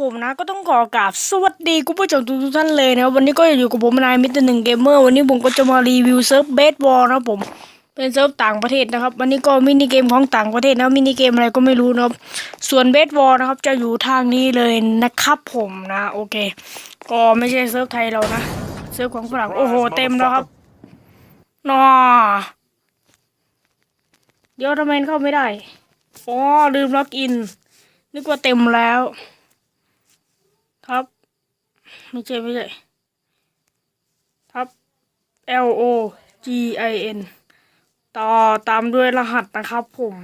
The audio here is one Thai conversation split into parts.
ผมนะก็ต้องขอกราบสวัสดีคุณผู้ชมทุกๆท่านเลยนะครับวันนี้ก็อยู่กับผมนายมิสเตอร์หนึ่งเกมเมอร์วันนี้ผมก็จะมารีวิวเซิร์ฟเบสบอลนะครับผมเป็นเซิร์ฟต่างประเทศนะครับวันนี้ก็มินิเกมของต่างประเทศนะมินิเกมอะไรก็ไม่รู้นะครับส่วนเบสบอลนะครับจะอยู่ทางนี้เลยนะครับผมนะโอเค ก็ไม่ใช่เซิร์ฟไทยเรานะเซิร์ฟของฝรั่งโอ้โหเต็มแล้วครับนอเดี๋ยวทำไมเข้าไม่ได้อ๋อลืมล็อกอิน นึกว่าเต็มแล้วครับไม่ใช่ไม่ใช่ครับ L O G I N ต่อตามด้วยรหัสนะครับผม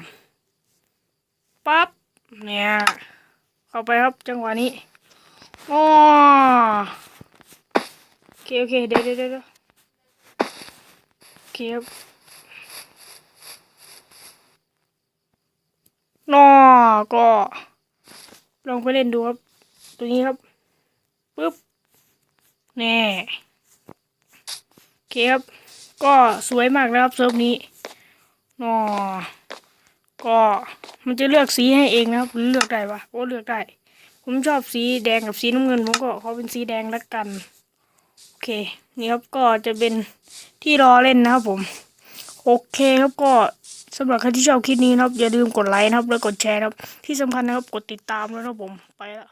ปั๊บเนี่ยเข้าไปครับจังหวะนี้อ๋อโอเคโอเคเดี๋ยวเดี๋ยวเดี๋ยวโอเคครับนอก็ ลองไปเล่นดูครับ ตัวนี้ครับปึ๊บแน่โอเคครับ ก็สวยมากนะครับเซิร์ฟนี้นอก็มันจะเลือกสีให้เองนะครับหรือเลือกได้ปะโอ้เลือกได้ ผมชอบสีแดงกับสีน้ำเงิน ผมก็เขาเป็นสีแดงแล้วกัน โอเค นี่ครับก็จะเป็นที่รอเล่นนะครับผม โอเคครับก็สำหรับใครที่ชอบคลิปนี้นะครับ อย่าลืมกดไลค์นะครับ แล้วกดแชร์นะครับ ที่สำคัญนะครับกดติดตามด้วยนะผมไปแล้ว